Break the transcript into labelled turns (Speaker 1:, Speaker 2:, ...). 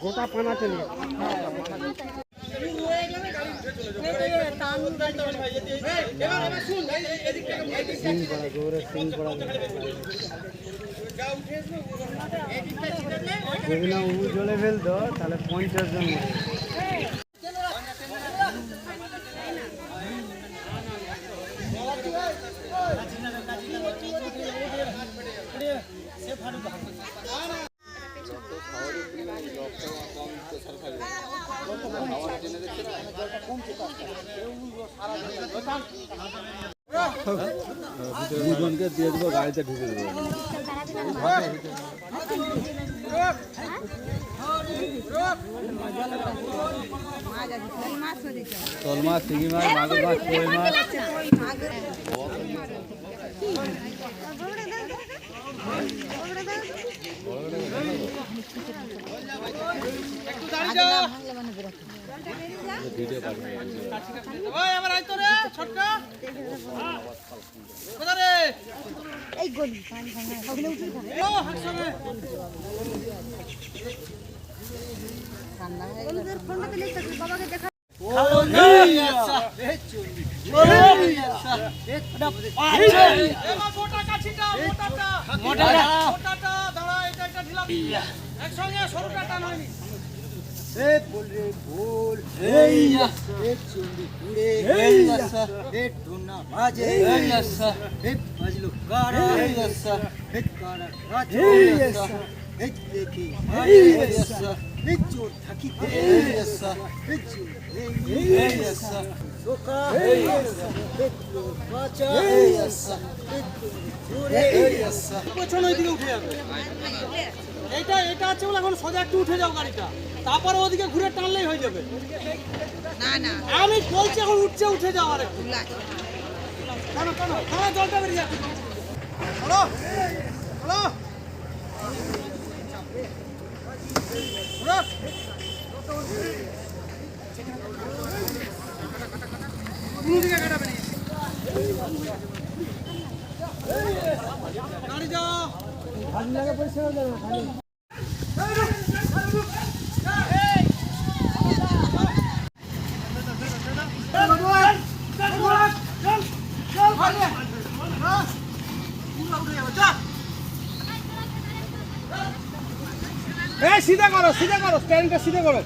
Speaker 1: গোটা পানা চলে জলে ফেলতো তাহলে পঞ্চাশ জন
Speaker 2: দুজনকে দিয়ে দেবো গাড়িতে ঢুকে দেবো শোল মাছ? মাছ মাগুর। মাছ মাছ
Speaker 3: এই গলি পানি ভাঙা ওগুলো উঠে ঠান্ডা ফোনটা দিলে বাবাকে দেখা
Speaker 2: আচ্ছা
Speaker 1: হেট বল। রে
Speaker 2: Hep bolre
Speaker 1: bol. Eyya. Hep
Speaker 2: şimdi kure.
Speaker 1: Eyya. Hep tunna
Speaker 2: mace. Eyya.
Speaker 1: Hep acılı kara.
Speaker 2: Eyya. Hep
Speaker 1: kara kaç. Eyya.
Speaker 2: Hep leki.
Speaker 1: Eyya. Hep
Speaker 2: çor takite.
Speaker 1: Eyya. Hep çor.
Speaker 2: Eyya. আচ্ছা আচ্ছা আচ্ছা আচ্ছা আচ্ছা
Speaker 4: এটা আছে বলে এখন সোজা একটু উঠে যাও গাড়িটা তারপরে ওদিকে ঘুরে টানলেই হয়ে যাবে আমি বলছি এখন উঠছে উঠে যাও আর জলটা বেরিয়ে যাচ্ছে এই সিধা করো সিধা করো স্ট্যান্ডটা সিধা করো।